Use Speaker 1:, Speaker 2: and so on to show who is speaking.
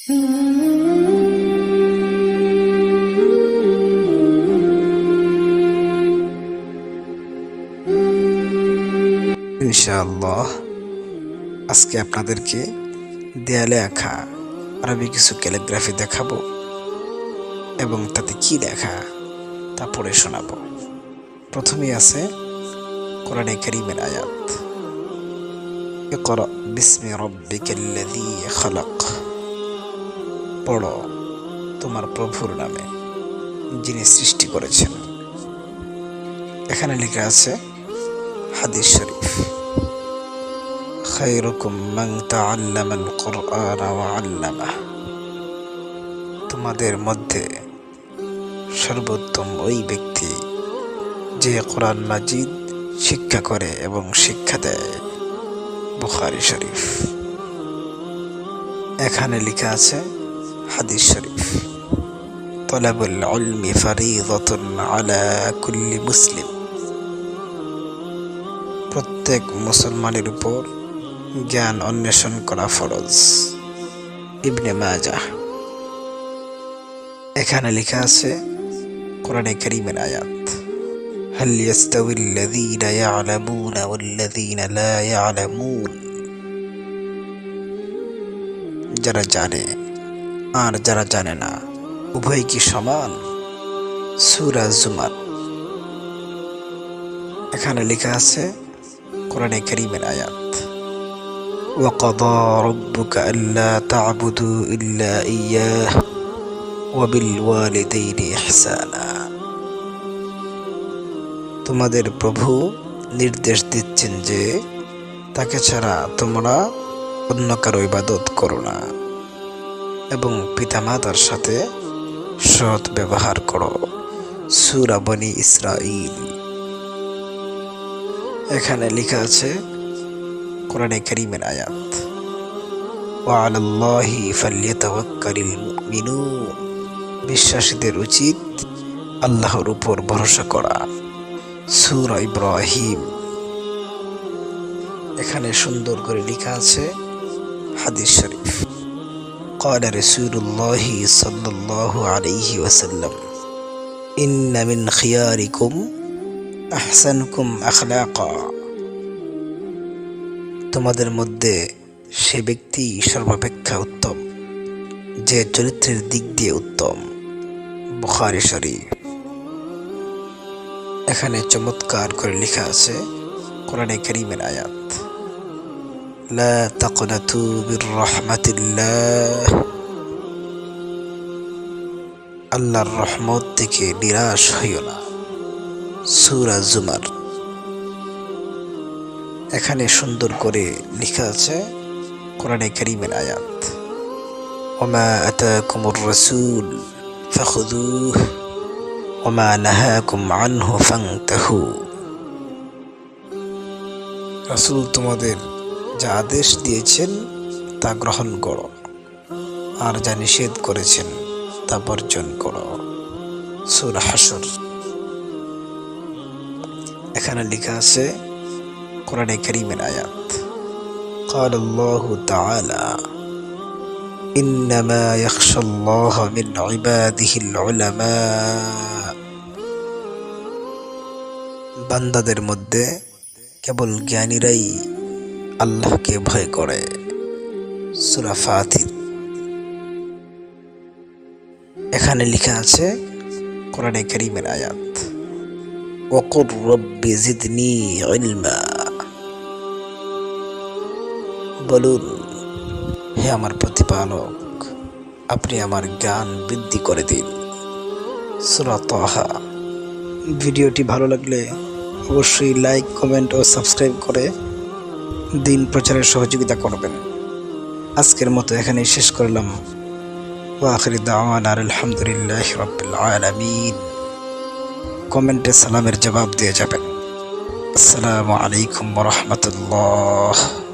Speaker 1: ইনশাআল্লাহ, আজকে আপনাদেরকে দেয়ালে আঁকা আরবি কিছু ক্যালিগ্রাফি দেখাবো এবং তাতে কি লেখা তা পড়ে শোনাবো। প্রথমেই আছে কোরআনে করিমের আয়াত। ইকরা বিসমি রব্বিকাল্লাযী খালাক। পড়ো তোমার প্রভুর নামে, যিনি সৃষ্টি করেছেন। এখানে লেখা আছে হাদিস শরীফ। খায়রকুম মাং তাআল্লামাল কুরআন ওয়া আল্লামা। তোমাদের মধ্যে সর্বোত্তম ওই ব্যক্তি যে কোরআন মাজিদ শিক্ষা করে এবং শিক্ষা দেয়, বুখারি শরীফ। এখানে লেখা আছে হাদিস শরীফ طلب العلم فريضة على كل মুসলিম প্রত্যেক মুসলমানের উপর জ্ঞান অন্বেষণ করা ফরজ ইবনে মাজা এখানে লেখা আছে কোরআনে করিমের আয়াত هل يستوي الذين يعلمون والذين لا يعلمون যারা জানে আর যারা জানে না উভয় কি সমান সুরা জুমার এখানে লেখা আছে কোরআনে করিমের আয়াত وقضى ربك ألا تعبدوا إلا إياه وبالوالدين إحسانا তোমাদের প্রভু নির্দেশ দিচ্ছেন যে তাকে ছাড়া তোমরা অন্য কারো ইবাদত করো না এবং পিতামাতার সাথে সৎ ব্যবহার করো। সুরাবনি ইসরাইল এখানে লেখা আছে, কোরআনে করিমের আয়াত। ওয়ালাল্লাহি ফাল্লিয়াতাওয়াক্কালিল মুমিনুন। বিশ্বাসীদের উচিত আল্লাহর উপর ভরসা করা। সুর ইব্রাহিম। এখানে সুন্দর করে লেখা আছে, হাদিস শরীফ। قال رسول الله صلى الله عليه وسلم إن من خياركم أحسنكم أخلاقا তোমাদের মধ্যে সে ব্যক্তি সর্বাপেক্ষা উত্তম যে চরিত্রের দিক দিয়ে উত্তম বুখারি শরীফ এখানে চমৎকার করে লেখা আছে কোরআনে করিমের আয়াত لا تقنطوا من رحمة الله আল্লাহর রহমত থেকে নিরাশ হইও না সূরা জুমার এখানে সুন্দর করে লেখা আছে কোরআনে করিমের আয়াত ওমা আতাকুম রসুল فخذوه وما نهاكم عنه فانتهوا রাসূল তোমাদের যা আদেশ দিয়েছেন তা গ্রহণ করো আর যা নিষেধ করেছেন তা বর্জন করো সূরা হাসর এখানে লেখা আছে কোরআনে করিমের আয়াত قال الله تعالى إنما يخشى الله من عباده العلماء বান্দাদের মধ্যে কেবল জ্ঞানীরাই আল্লাহকে ভয় করে। সুরাফাতির এখানে লেখা আছে, কোরআনে করিমের আয়াত, ওকর রব্বি জিদনি ইলমা। বলুন, হে আমার প্রতিপালক, আপনি আমার জ্ঞান বৃদ্ধি করে দিন। সুরাতহা ভিডিওটি ভালো লাগলে অবশ্যই লাইক, কমেন্ট ও সাবস্ক্রাইব করে দিন প্রচারের সহযোগিতা করবেন। আজকের মতো এখানেই শেষ করলাম। ওয়াখির দাওয়ান আর আলহামদুলিল্লাহ রবিন কমেন্টে সালামের জবাব দিয়ে যাবেন। আসসালামু আলাইকুম রহমতুল্লাহ।